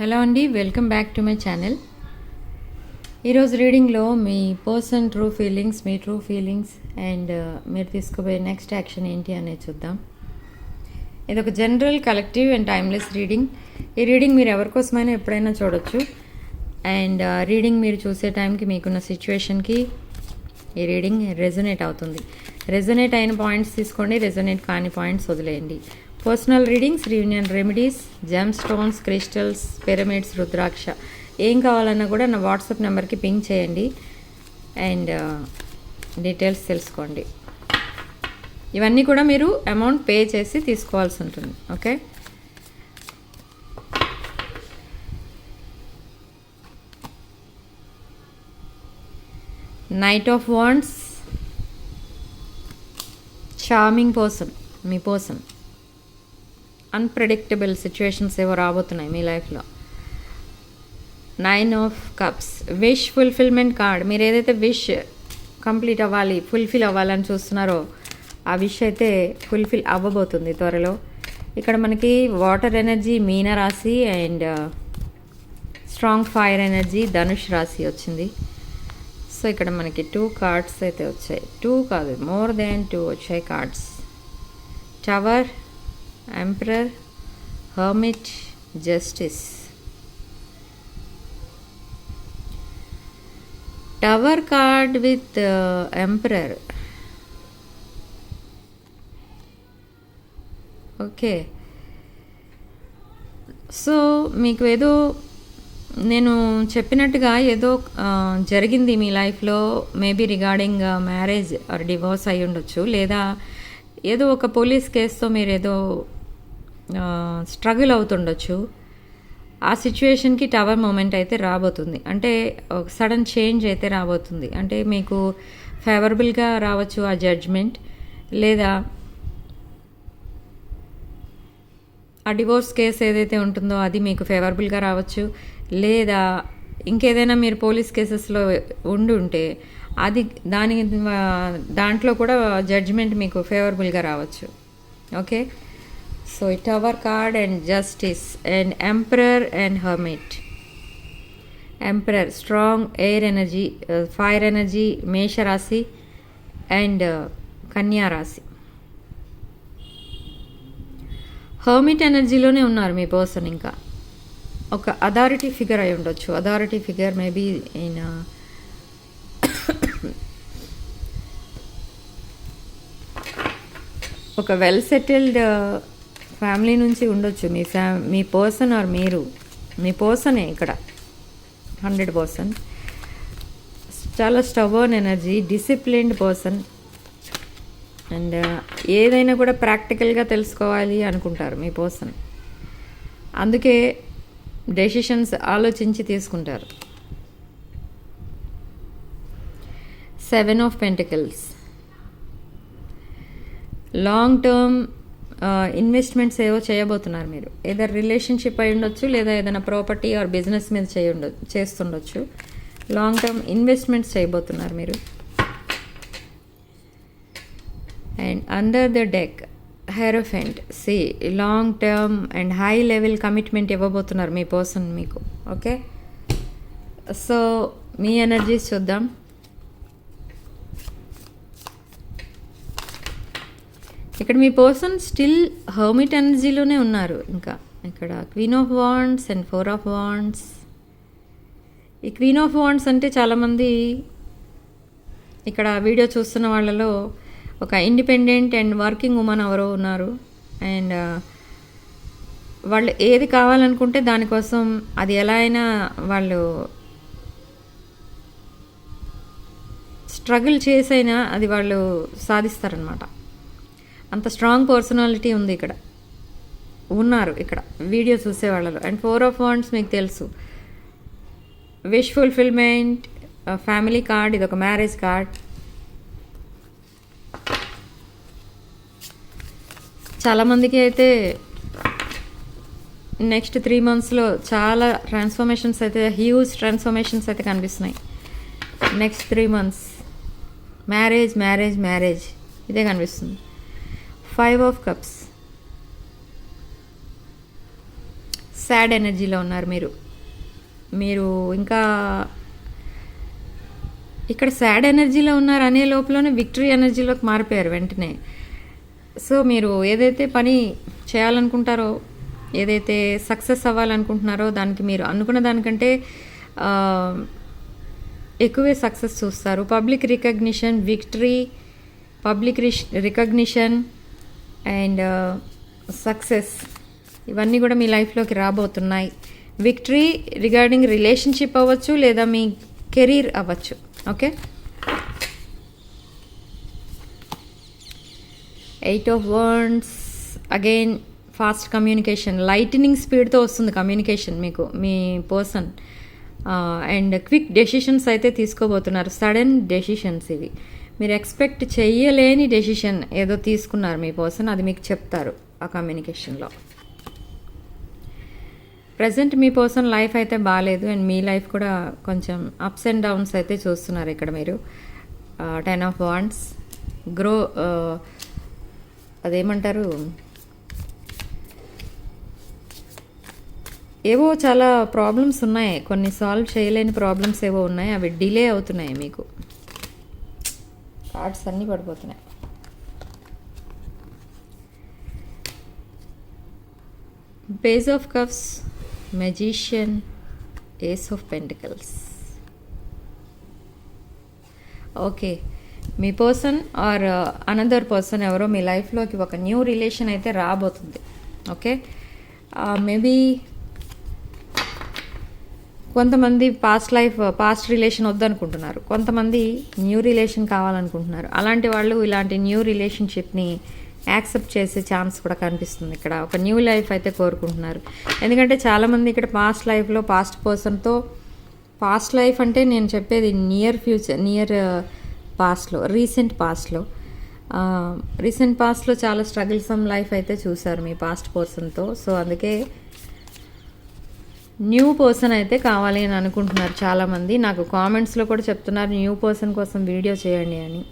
Hello అండి welcome back to my channel. ఈరోజు రీడింగ్లో మీ పర్సన్ ట్రూ ఫీలింగ్స్ మీ ట్రూ ఫీలింగ్స్ అండ్ uh, మీరు తీసుకోబోయే నెక్స్ట్ యాక్షన్ ఏంటి అనేది చూద్దాం. ఇది ఒక general collective and timeless reading. ఈ రీడింగ్ మీరు ఎవరికోసమైనా ఎప్పుడైనా చూడొచ్చు. అండ్ uh, రీడింగ్ మీరు చూసే టైంకి మీకున్న సిచ్యువేషన్కి ఈ రీడింగ్ రెజొనేట్ అవుతుంది. రెజొనేట్ అయిన పాయింట్స్ తీసుకోండి రెజొనేట్ కాని పాయింట్స్ వదిలేయండి. Personal readings reunion remedies gemstones crystals pyramids rudraksha ఏం కావాలన్నా కూడా నా వాట్సాప్ నెంబర్కి పింక్ చేయండి. అండ్ డీటెయిల్స్ uh, తెలుసుకోండి. ఇవన్నీ కూడా మీరు అమౌంట్ పే చేసి తీసుకోవాల్సి ఉంటుంది. Okay knight of wands charming person me person unpredictable situations ఏవో రాబోతున్నాయి మీ లైఫ్లో nine of cups wish fulfilment card మీరు ఏదైతే విష్ కంప్లీట్ అవ్వాలి ఫుల్ఫిల్ అవ్వాలని చూస్తున్నారో ఆ విష్ అయితే ఫుల్ఫిల్ అవ్వబోతుంది త్వరలో. ఇక్కడ మనకి వాటర్ ఎనర్జీ మీన రాశి అండ్ స్ట్రాంగ్ ఫైర్ ఎనర్జీ ధనుష్ రాశి వచ్చింది. సో ఇక్కడ మనకి టూ కార్డ్స్ అయితే వచ్చాయి. టూ కాదు మోర్ దాన్ టూ వచ్చాయి cards tower emperor hermit justice tower card with emperor okay so మీకు ఏదో నేను చెప్పినట్టుగా ఏదో జరిగింది మీ లైఫ్లో maybe regarding marriage or divorce అయి ఉండొచ్చు లేదా ఏదో ఒక పోలీస్ కేసుతో మీరు ఏదో స్ట్రగుల్ అవుతుండొచ్చు. ఆ సిచ్యువేషన్కి టవర్ మూమెంట్ అయితే రాబోతుంది. అంటే సడన్ చేంజ్ అయితే రాబోతుంది. అంటే మీకు ఫేవరబుల్గా రావచ్చు ఆ జడ్జ్మెంట్ లేదా ఆ డివోర్స్ కేసు ఏదైతే ఉంటుందో అది మీకు ఫేవరబుల్గా రావచ్చు. లేదా ఇంకేదైనా మీరు పోలీస్ కేసెస్లో ఉండి ఉంటే అది దాని దాంట్లో కూడా జడ్జ్మెంట్ మీకు ఫేవరబుల్గా రావచ్చు. Okay so tower card and justice and emperor and hermit emperor strong air energy fire energy మేషరాశి అండ్ కన్యా రాశి హర్మిట్ ఎనర్జీలోనే ఉన్నారు మీ పర్సన్ ఇంకా. ఒక అథారిటీ ఫిగర్ అయి ఉండొచ్చు. అథారిటీ ఫిగర్ మేబీ ఇన్ ఒక వెల్ సెటిల్డ్ ఫ్యామిలీ నుంచి ఉండొచ్చు. మీ ఫ్యా మీ పర్సన్ ఆర్ మీరు. మీ పర్సనే ఇక్కడ. హండ్రెడ్ పర్సెంట్ చాలా stubborn energy disciplined person and ఏదైనా కూడా ప్రాక్టికల్గా తెలుసుకోవాలి అనుకుంటారు మీ పర్సన్ అందుకే డెసిషన్స్ ఆలోచించి తీసుకుంటారు. Seven of pentacles long term investments ఏవో చేయబోతున్నారు మీరు. ఏదైనా రిలేషన్షిప్ అయి ఉండొచ్చు లేదా ఏదైనా ప్రాపర్టీ ఆర్ బిజినెస్ మీద చేయ చేస్తుండొచ్చు. లాంగ్ టర్మ్ ఇన్వెస్ట్మెంట్స్ చేయబోతున్నారు మీరు. And under the deck hierophant see long term and high level commitment ఇవ్వబోతున్నారు మీ పర్సన్ మీకు. ఓకే? సో మీ ఎనర్జీస్ చూద్దాం. ఇక్కడ మీ పర్సన్ స్టిల్ హర్మిట్ ఎనర్జీలోనే ఉన్నారు. ఇంకా ఇక్కడ queen of wands and four of wands. ఈ క్వీన్ ఆఫ్ వాండ్స్ అంటే చాలామంది ఇక్కడ వీడియో చూస్తున్న వాళ్ళలో ఒక ఇండిపెండెంట్ అండ్ వర్కింగ్ ఉమెన్ ఎవరో ఉన్నారు. అండ్ వాళ్ళు ఏది కావాలనుకుంటే దానికోసం అది ఎలా అయినా వాళ్ళు స్ట్రగుల్ చేసైనా అది వాళ్ళు సాధిస్తారనమాట అంత స్ట్రాంగ్ పర్సనాలిటీ ఉంది ఇక్కడ. ఉన్నారు ఇక్కడ. వీడియో చూసే వాళ్ళలో. అండ్ ఫోర్ ఆఫ్ వాండ్స్ మీకు తెలుసు. విష్ ఫుల్ఫిల్మెంట్ ఫ్యామిలీ కార్డ్ ఇది ఒక మ్యారేజ్ కార్డ్ చాలామందికి అయితే నెక్స్ట్ త్రీ మంత్స్లో చాలా ట్రాన్స్ఫర్మేషన్స్ అయితే హ్యూజ్ ట్రాన్స్ఫర్మేషన్స్ అయితే కనిపిస్తున్నాయి. Next three months marriage marriage marriage ఇదే కనిపిస్తుంది. ఫైవ్ ఆఫ్ కప్స్ సాడ్ ఎనర్జీలో ఉన్నారు మీరు. మీరు ఇంకా ఇక్కడ సాడ్ ఎనర్జీలో ఉన్నారు అనే లోపలనే విక్టరీ ఎనర్జీలోకి మారిపోయారు వెంటనే. సో మీరు ఏదైతే పని చేయాలనుకుంటారో ఏదైతే సక్సెస్ అవ్వాలనుకుంటున్నారో దానికి మీరు అనుకున్న దానికంటే ఎక్కువే సక్సెస్ చూస్తారు. Public recognition victory public recognition and success. ఇవన్నీ కూడా మీ లైఫ్లోకి రాబోతున్నాయి. విక్టరీ రిగార్డింగ్ రిలేషన్షిప్ అవ్వచ్చు లేదా మీ కెరీర్ అవ్వచ్చు. Okay? Eight of words again fast communication. Lightning స్పీడ్తో వస్తుంది కమ్యూనికేషన్ మీకు మీ పర్సన్. అండ్ క్విక్ డెసిషన్స్ అయితే తీసుకోబోతున్నారు. సడన్ డెసిషన్స్ ఇవి. మీరు ఎక్స్పెక్ట్ చేయలేని డెసిషన్ ఏదో తీసుకున్నారు మీ పర్సన్ అది మీకు చెప్తారు ఆ కమ్యూనికేషన్లో. ప్రజెంట్ మీ పర్సన్ లైఫ్ అయితే బాగాలేదు అండ్ మీ లైఫ్ కూడా కొంచెం అప్స్ అండ్ డౌన్స్ అయితే చూస్తున్నారు ఇక్కడ మీరు. Ten of wands. గ్రో అదేమంటారు? ఏవో చాలా ప్రాబ్లమ్స్ ఉన్నాయి. కొన్ని సాల్వ్ చేయలేని ప్రాబ్లమ్స్ ఏవో ఉన్నాయి అవి డిలే అవుతున్నాయి మీకు. కార్డ్స్ అన్నీ పడిపోతున్నాయి. Base of cups magician ace of pentacles okay me person or another person ఎవరో మీ లైఫ్లోకి ఒక న్యూ రిలేషన్ అయితే రాబోతుంది. ఓకే మేబీ uh, కొంతమంది పాస్ట్ లైఫ్ పాస్ట్ రిలేషన్ వద్దనుకుంటున్నారు. కొంతమంది న్యూ రిలేషన్ కావాలనుకుంటున్నారు. అలాంటి వాళ్ళు ఇలాంటి న్యూ రిలేషన్షిప్ని యాక్సెప్ట్ చేసే ఛాన్స్ కూడా కనిపిస్తుంది ఇక్కడ. ఒక న్యూ లైఫ్ అయితే కోరుకుంటున్నారు. ఎందుకంటే చాలామంది ఇక్కడ పాస్ట్ లైఫ్లో పాస్ట్ పర్సన్తో పాస్ట్ లైఫ్ అంటే నేను చెప్పేది నియర్ ఫ్యూచర్ నియర్ పాస్ట్లో రీసెంట్ పాస్ట్లో రీసెంట్ పాస్ట్లో చాలా స్ట్రగుల్సమ్ లైఫ్ అయితే చూశారు మీ పాస్ట్ పర్సన్తో సో అందుకే న్యూ పర్సన్ అయితే కావాలి అని అనుకుంటున్నారు చాలామంది. నాకు కామెంట్స్లో కూడా చెప్తున్నారు న్యూ పర్సన్ కోసం వీడియో చేయండి అని.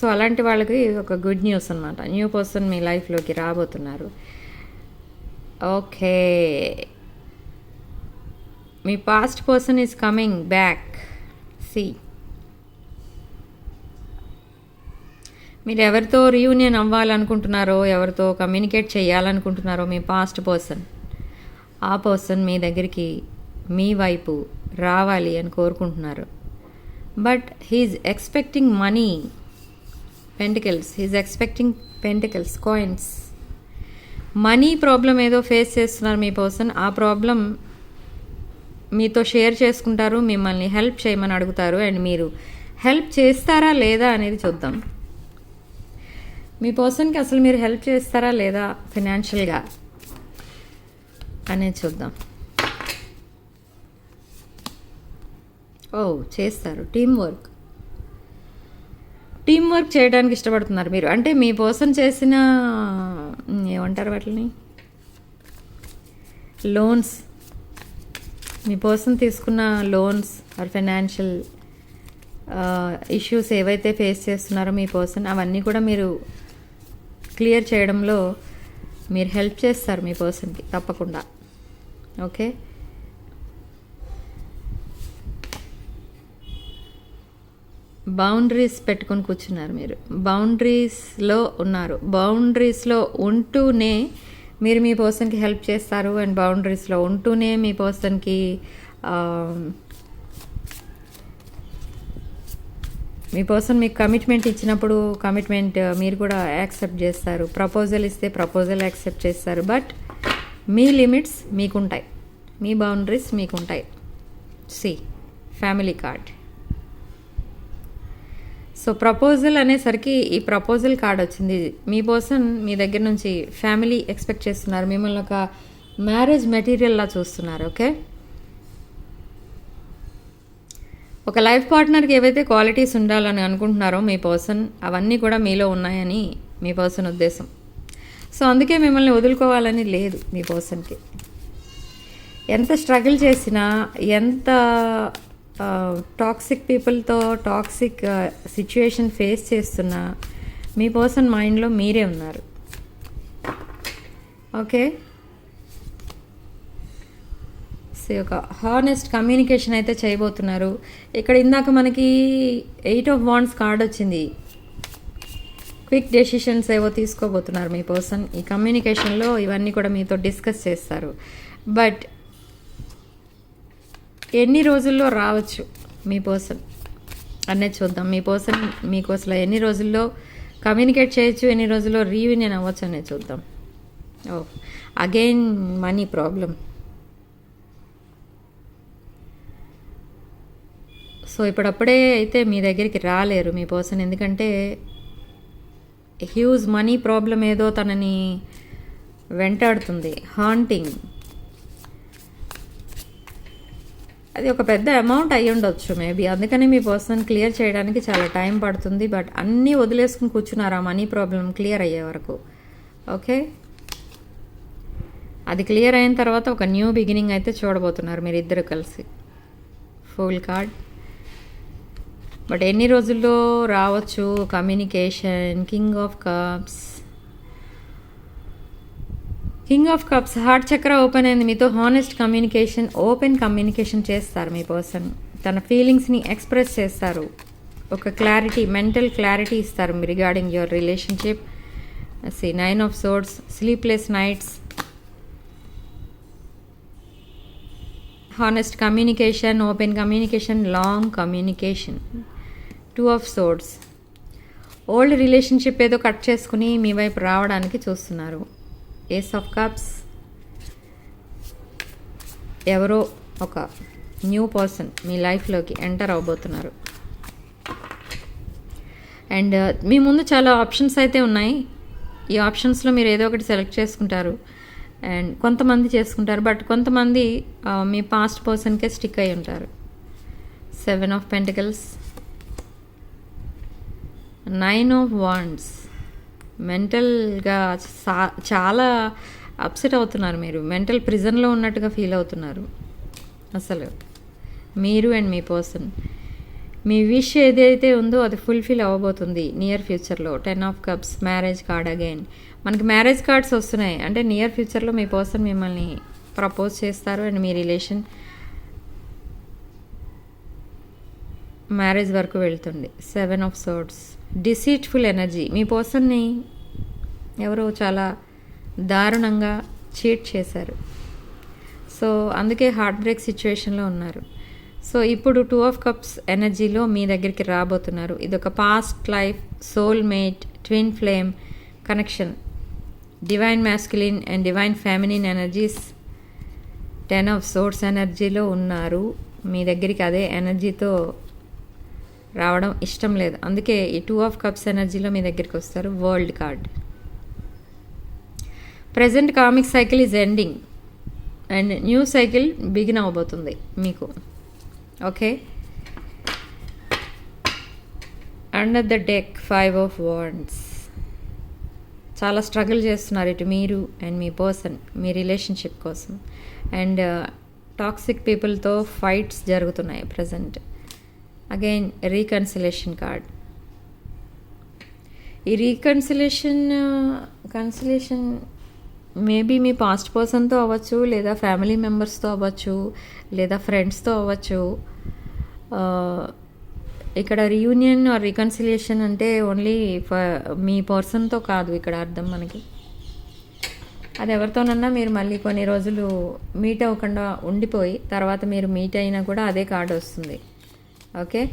సో అలాంటి వాళ్ళకి ఒక గుడ్ న్యూస్ అనమాట న్యూ పర్సన్ మీ లైఫ్లోకి రాబోతున్నారు. Okay. Me past person is coming back see మీరు ఎవరితో రీయూనియన్ అవ్వాలనుకుంటున్నారో ఎవరితో కమ్యూనికేట్ చేయాలనుకుంటున్నారో మీ పాస్ట్ పర్సన్ ఆ పర్సన్ మీ దగ్గరికి మీ వైపు రావాలి అని కోరుకుంటున్నారు. But he is expecting money pentacles he is expecting pentacles coins. Money problem ఏదో ఫేస్ చేస్తున్నారు మీ పర్సన్. ఆ ప్రాబ్లం మీతో షేర్ చేసుకుంటారు మిమ్మల్ని హెల్ప్ చేయమని అడుగుతారు అండ్ మీరు హెల్ప్ చేస్తారా లేదా అనేది చూద్దాం. మీ పర్సన్కి అసలు మీరు హెల్ప్ చేస్తారా లేదా ఫినాన్షియల్గా? అనేది చూద్దాం. ఓ చేస్తారు. టీం వర్క్ టీం వర్క్ చేయడానికి ఇష్టపడుతున్నారు మీరు. అంటే మీ పర్సన్ చేసిన ఏమంటారు వాటిని? లోన్స్ మీ పర్సన్ తీసుకున్న లోన్స్ ఆర్ ఫైనాన్షియల్ ఇష్యూస్ ఏవైతే ఫేస్ చేస్తున్నారో మీ పర్సన్ అవన్నీ కూడా మీరు క్లియర్ చేయడంలో మీరు హెల్ప్ చేస్తారు మీ పర్సన్కి తప్పకుండా. ఓకే. బౌండరీస్ పెట్టుకొని కూర్చున్నారు మీరు. బౌండరీస్లో ఉన్నారు. బౌండరీస్లో ఉంటూనే మీరు మీ పర్సన్కి హెల్ప్ చేస్తారు అండ్ బౌండరీస్లో ఉంటూనే మీ పర్సన్కి మీ పర్సన్ మీకు కమిట్మెంట్ ఇచ్చినప్పుడు కమిట్మెంట్ మీరు కూడా యాక్సెప్ట్ చేస్తారు. ప్రపోజల్ ఇస్తే ప్రపోజల్ యాక్సెప్ట్ చేస్తారు. బట్ మీ లిమిట్స్ మీకుంటాయి. మీ boundaries మీకుంటాయి. See family card. So proposal అనేసరికి ఈ ప్రపోజల్ కార్డ్ వచ్చింది. మీ పర్సన్ మీ దగ్గర నుంచి ఫ్యామిలీ ఎక్స్పెక్ట్ చేస్తున్నారు. మిమ్మల్ని ఒక మ్యారేజ్ మెటీరియల్లా చూస్తున్నారు ఓకే? ఒక లైఫ్ పార్ట్నర్కి ఏవైతే క్వాలిటీస్ ఉండాలని అనుకుంటున్నారో మీ పర్సన్ అవన్నీ కూడా మీలో ఉన్నాయని మీ పర్సన్ ఉద్దేశం. సో అందుకే మిమ్మల్ని వదులుకోవాలని లేదు మీ పర్సన్కి. ఎంత స్ట్రగుల్ చేసినా ఎంత టాక్సిక్ పీపుల్తో టాక్సిక్ సిచ్యుయేషన్ ఫేస్ చేస్తున్నా మీ పర్సన్ మైండ్లో మీరే ఉన్నారు. ఓకే? సో ఒక హానెస్ట్ కమ్యూనికేషన్ అయితే చేయబోతున్నారు. ఇక్కడ ఇందాక మనకి ఎయిట్ ఆఫ్ వాండ్స్ కార్డ్ వచ్చింది. క్విక్ డెసిషన్స్ ఏవో తీసుకోబోతున్నారు మీ పర్సన్. ఈ కమ్యూనికేషన్లో ఇవన్నీ కూడా మీతో డిస్కస్ చేస్తారు. బట్ ఎన్ని రోజుల్లో రావచ్చు మీ పర్సన్? అనేది చూద్దాం. మీ పర్సన్ మీకు అసలు ఎన్ని రోజుల్లో కమ్యూనికేట్ చేయొచ్చు ఎన్ని రోజుల్లో రీయూనియన్ అవ్వచ్చు అనేది చూద్దాం. Oh again money problem so ఇప్పుడప్పుడే అయితే మీ దగ్గరికి రాలేరు మీ పర్సన్. ఎందుకంటే హ్యూజ్ మనీ ప్రాబ్లం ఏదో తనని వెంటాడుతుంది. హాంటింగ్. అది ఒక పెద్ద అమౌంట్ అయ్యి ఉండొచ్చు మేబీ. అందుకని మీ పర్సన్ క్లియర్ చేయడానికి చాలా టైం పడుతుంది బట్ అన్నీ వదిలేసుకుని కూర్చున్నారు ఆ మనీ ప్రాబ్లం క్లియర్ అయ్యే వరకు. ఓకే? అది క్లియర్ అయిన తర్వాత ఒక న్యూ బిగినింగ్ అయితే చూడబోతున్నారు మీరు ఇద్దరు కలిసి. Full card. బట్ ఎన్ని రోజుల్లో రావచ్చు communication? King of cups. King of cups heart chakra open అయింది. మీతో హానెస్ట్ కమ్యూనికేషన్ ఓపెన్ కమ్యూనికేషన్ చేస్తారు మీ పర్సన్ తన ఫీలింగ్స్ని ఎక్స్ప్రెస్ చేస్తారు. ఒక క్లారిటీ మెంటల్ క్లారిటీ ఇస్తారు మీ regarding your relationship see nine of swords sleepless nights honest communication open communication long communication two of swords old relationship ఏదో cut చేసుకుని మీ వైపు రావడానికి చూస్తున్నారు. ఏస్ ఆఫ్ కప్స్ ఎవరో ఒక న్యూ పర్సన్ మీ లైఫ్లోకి ఎంటర్ అవబోతున్నారు. అండ్ uh, మీ ముందు చాలా ఆప్షన్స్ అయితే ఉన్నాయి. ఈ ఆప్షన్స్లో మీరు ఏదో ఒకటి సెలెక్ట్ చేసుకుంటారు. అండ్ కొంతమంది చేసుకుంటారు. బట్ కొంతమంది uh, మీ పాస్ట్ పర్సన్కే స్టిక్ అయి ఉంటారు. Seven of pentacles nine of wands మెంటల్గా సా- చాలా అప్సెట్ అవుతున్నారు మీరు. మెంటల్ ప్రిజన్లో ఉన్నట్టుగా ఫీల్ అవుతున్నారు. అసలు మీరు అండ్ మీ పర్సన్ మీ విష్ ఏదైతే ఉందో అది ఫుల్ఫిల్ అవ్వబోతుంది నియర్ ఫ్యూచర్లో ten of cups marriage card again మనకి మ్యారేజ్ కార్డ్స్ వస్తున్నాయి. అంటే నియర్ ఫ్యూచర్లో మీ పర్సన్ మిమ్మల్ని ప్రపోజ్ చేస్తారు అండ్ మీ రిలేషన్ మ్యారేజ్ వరకు వెళ్తుంది seven of swords deceitful energy మీ పర్సన్ని ఎవరో చాలా దారుణంగా చీట్ చేశారు. సో అందుకే హార్ట్ బ్రేక్ సిచ్యువేషన్లో ఉన్నారు. సో ఇప్పుడు టూ ఆఫ్ కప్స్ ఎనర్జీలో మీ దగ్గరికి రాబోతున్నారు. ఇది ఒక past life soul mate twin flame connection divine masculine and divine feminine energies ten of swords ఎనర్జీలో ఉన్నారు. మీ దగ్గరికి అదే ఎనర్జీతో రావడం ఇష్టం లేదు. అందుకే ఈ టూ ఆఫ్ కప్స్ ఎనర్జీలో మీ దగ్గరికి వస్తారు world card present cosmic cycle is ending and new cycle begin అవబోతుంది మీకు. Okay under the deck five of wands చాలా స్ట్రగుల్ చేస్తున్నారు ఇటు మీరు అండ్ మీ పర్సన్ మీ రిలేషన్షిప్ కోసం. అండ్ టాక్సిక్ పీపుల్తో ఫైట్స్ జరుగుతున్నాయి ప్రజెంట్ అగైన్ రీకన్సిలేషన్ కార్డ్ ఈ రీకన్సిలేషన్ కన్సిలేషన్ మేబీ మీ పాస్ట్ పర్సన్తో అవ్వచ్చు లేదా ఫ్యామిలీ మెంబర్స్తో అవ్వచ్చు లేదా ఫ్రెండ్స్తో అవ్వచ్చు. Uh, ఇక్కడ రీయూనియన్ ఆర్ రికన్సిలేషన్ అంటే ఓన్లీ మీ పర్సన్తో కాదు ఇక్కడ అర్థం మనకి. అది ఎవరితోనన్నా మీరు మళ్ళీ కొన్ని రోజులు మీట్ అవ్వకుండా ఉండిపోయి తర్వాత మీరు మీట్ అయినా కూడా అదే కార్డు వస్తుంది. Okay.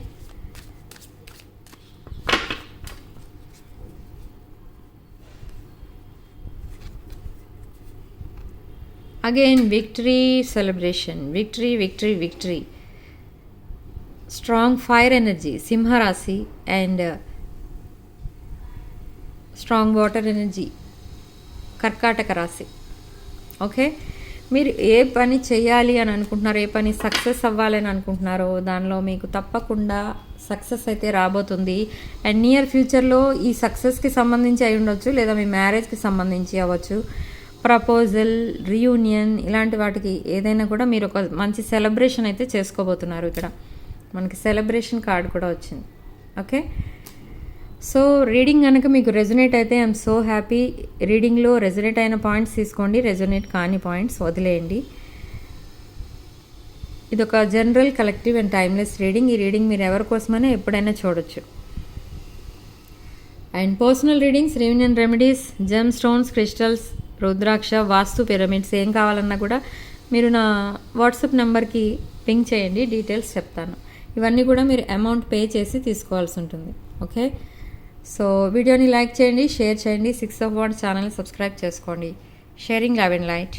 Again, victory celebration. Victory, victory, victory. Strong fire energy, Simha Rasi, and uh, strong water energy, Karkataka Rasi. Okay, మీరు ఏ పని చేయాలి అని అనుకుంటున్నారో ఏ పని సక్సెస్ అవ్వాలని అనుకుంటున్నారో దానిలో మీకు తప్పకుండా సక్సెస్ అయితే రాబోతుంది. అండ్ నియర్ ఫ్యూచర్లో ఈ సక్సెస్కి సంబంధించి అయి ఉండొచ్చు లేదా మీ మ్యారేజ్కి సంబంధించి అవ్వచ్చు. ప్రపోజల్ రీయూనియన్ ఇలాంటి వాటికి ఏదైనా కూడా మీరు ఒక మంచి సెలబ్రేషన్ అయితే చేసుకోబోతున్నారు ఇక్కడ. మనకి సెలబ్రేషన్ కార్డ్ కూడా వచ్చింది. ఓకే సో రీడింగ్ కనుక మీకు రెజొనేట్ అయితే ఐఎమ్ సో హ్యాపీ రీడింగ్లో రెజొనేట్ అయిన పాయింట్స్ తీసుకోండి. రెజొనేట్ కాని పాయింట్స్ వదిలేయండి. ఇది ఒక general collective and timeless reading. ఈ రీడింగ్ మీరు ఎవరి కోసమైనా ఎప్పుడైనా చూడొచ్చు. And personal readings reunion remedies gem stones crystals rudraksha vastu pyramids ఏం కావాలన్నా కూడా మీరు నా వాట్సాప్ నెంబర్కి పింక్ చేయండి. డీటెయిల్స్ చెప్తాను. ఇవన్నీ కూడా మీరు అమౌంట్ పే చేసి తీసుకోవాల్సి ఉంటుంది. ఓకే? సో వీడియోని లైక్ చేయండి షేర్ చేయండి. సిక్స్ ఆఫ్ వన్ ఛానల్ని సబ్స్క్రైబ్ చేసుకోండి. Sharing love and light.